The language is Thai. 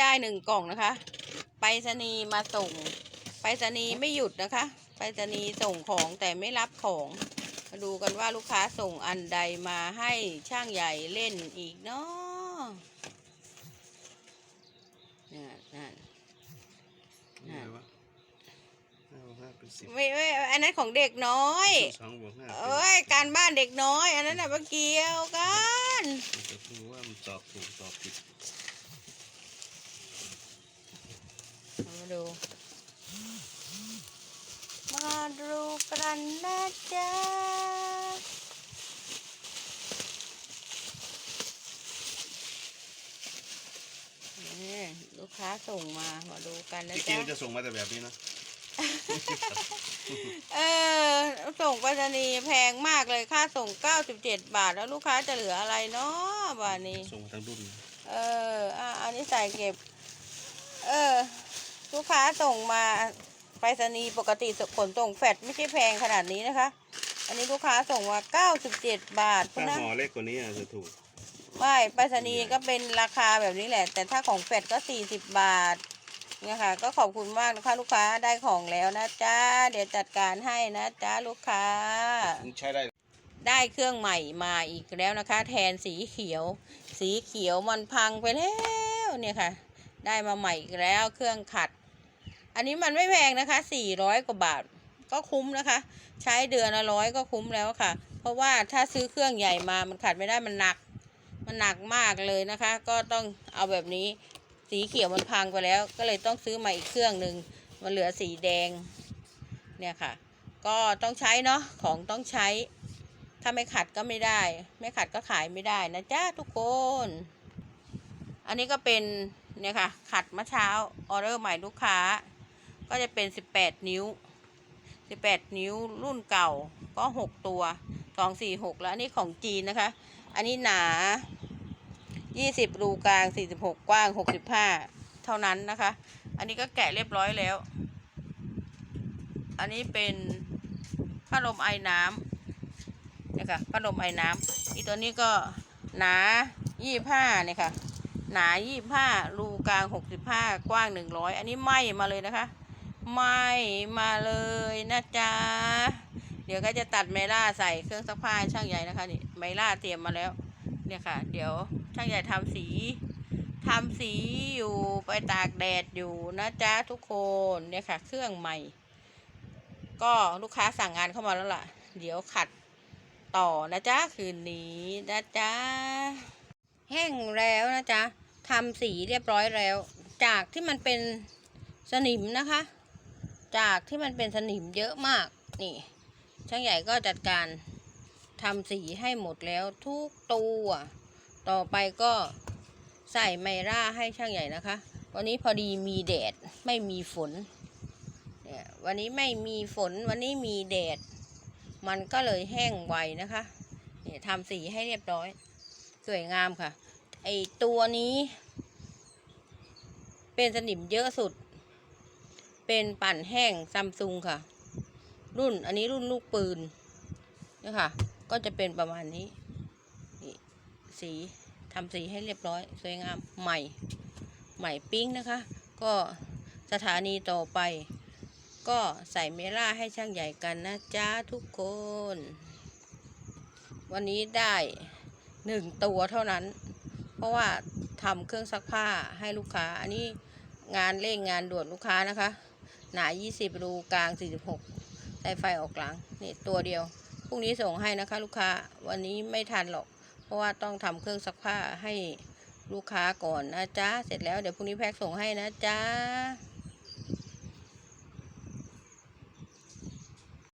ได้หนึ่งกล่องนะคะ ไปรษณีย์มาส่ง ไปรษณีย์ไม่หยุดนะคะ ไปรษณีย์ส่งของแต่ไม่รับของ มาดูกันว่าลูกค้าส่งอันใดมาให้ช่างใหญ่เล่นอีกเนาะนั่นนั่นนี่อะไรวะห้าบวกห้าเป็นสิบไม่ไม่อันนั้นของเด็กน้อยสองบวกห้าเอ้ยการบ้านเด็กน้อย อันนั้นน่ะมาเกี่ยวกันเป็นจะดูว่ามันตอบถูกตอบผิด มาดู มาดูกันนะจ๊ะนี่ลูกค้าส่งมา มาดูกันนะที่จริจ๊ะงจะส่งมาแต่แบบนี้นะ เออ ส่งไปรษณีย์แพงมากเลยค่าส่ง 97 บาท แล้วลูกค้าจะเหลืออะไรเนาะบาทนี้ ส่งมาทั้งรุ่น เออ อะอันนี้ใส่เก็บ เออ ลูกค้าส่งมาไปรษณีย์ปกติขนส่งแฟดไม่ใช่แพงขนาดนี้นะคะ อันนี้ลูกค้าส่งมา 97 บาทถ้านะห่อเล็กกว่านี้อาจจะถูก ไม่ไปรษณีย์ก็เป็นราคาแบบนี้แหละ แต่ถ้าของแฟดก็ 40 บาทเนี่ยค่ะก็ขอบคุณมากนะคะลูกค้าได้ของแล้วนะจ๊ะเดี๋ยวจัดการให้นะจ๊ะลูกค้า ใช้ได้ ได้เครื่องใหม่มาอีกแล้วนะคะ แทนสีเขียว สีเขียวมันพังไปแล้วเนี่ยค่ะ ได้มาใหม่อีกแล้วเครื่องขัด อันนี้มันไม่แพงนะคะ 400 กว่าบาท ก็คุ้มนะคะ ใช้เดือนละร้อยก็คุ้มแล้วค่ะ เพราะว่าถ้าซื้อเครื่องใหญ่มามันขัดไม่ได้มันหนัก มันหนักมากเลยนะคะ ก็ต้องเอาแบบนี้สีเขียวมันพังไปแล้ว ก็เลยต้องซื้อมาอีกเครื่องหนึ่งมันเหลือสีแดง เนี่ยค่ะ ก็ต้องใช้เนาะของต้องใช้ ถ้าไม่ขัดก็ไม่ได้ ไม่ขัดก็ขายไม่ได้นะจ๊ะทุกคน อันนี้ก็เป็นเนี่ยค่ะ ขัดเมื่อเช้าออเดอร์ใหม่ลูกค้า ก็จะเป็น18นิ้ว18นิ้วรุ่นเก่าก็6ตัว246แล้วอันนี้ของจีนนะคะ อันนี้หนา20รูกลาง46กว้าง65เท่านั้นนะคะ อันนี้ก็แกะเรียบร้อยแล้ว อันนี้เป็นพัดลมไอน้ำนี่ค่ะพัดลมไอ้น้ำอีตัวนี้ก็หนายี่ห้าเนี่ยค่ะ หนายี่ห้ารูกลางหกสิบห้ากว้างหนึ่งร้อยอันนี้ไหมมาเลยนะคะ ไหมมาเลยนะจ๊ะ เดี๋ยวก็จะตัดไมล่าใส่เครื่องซักผ้าช่างใหญ่นะคะนี่ไมล่าเตรียมมาแล้ว เนี่ยค่ะ เดี๋ยวช่างใหญ่ทำสีทำสีอยู่ไปตากแดดอยู่นะจ๊ะทุกคนเนี่ยค่ะ เครื่องใหม่ ก็ลูกค้าสั่งงานเข้ามาแล้วล่ะ เดี๋ยวขัดต่อนะจ๊ะคืนนี้นะจ๊ะแห้งแล้วนะจ๊ะทำสีเรียบร้อยแล้ว จากที่มันเป็นสนิมนะคะ จากที่มันเป็นสนิมเยอะมากนี่ ช่างใหญ่ก็จัดการทำสีให้หมดแล้วทุกตัว ต่อไปก็ใส่ไมร่าให้ช่างใหญ่นะคะ วันนี้พอดีมีแดดไม่มีฝนเนี่ยวันนี้ไม่มีฝนวันนี้มีแดด มันก็เลยแห้งไวนะคะเนี่ยทำสีให้เรียบร้อย สวยงามค่ะ ไอตัวนี้ เป็นสนิมเยอะสุด เป็นปั่นแห้งซัมซุงค่ะ รุ่นอันนี้รุ่นลูกปืนนี่ค่ะ ก็จะเป็นประมาณนี้นี่สีทำสีให้เรียบร้อย สวยงามใหม่ ใหม่ปิ้งนะคะ ก็สถานีต่อไป ก็ใส่เมล่าให้ช่างใหญ่กันนะจ๊ะทุกคน วันนี้ได้หนึ่งตัวเท่านั้น เพราะว่าทำเครื่องซักผ้าให้ลูกค้า อันนี้งานเร่งงานด่วนลูกค้านะคะ หนา20รูกลาง46ใส่ไฟออกหลังนี่ตัวเดียวพรุ่งนี้ส่งให้นะคะ ลูกค้าวันนี้ไม่ทันหรอก เพราะว่าต้องทำเครื่องซักผ้าให้ลูกค้าก่อนนะจ๊ะเสร็จแล้วเดี๋ยวพรุ่งนี้แพ็คส่งให้นะจ๊ะ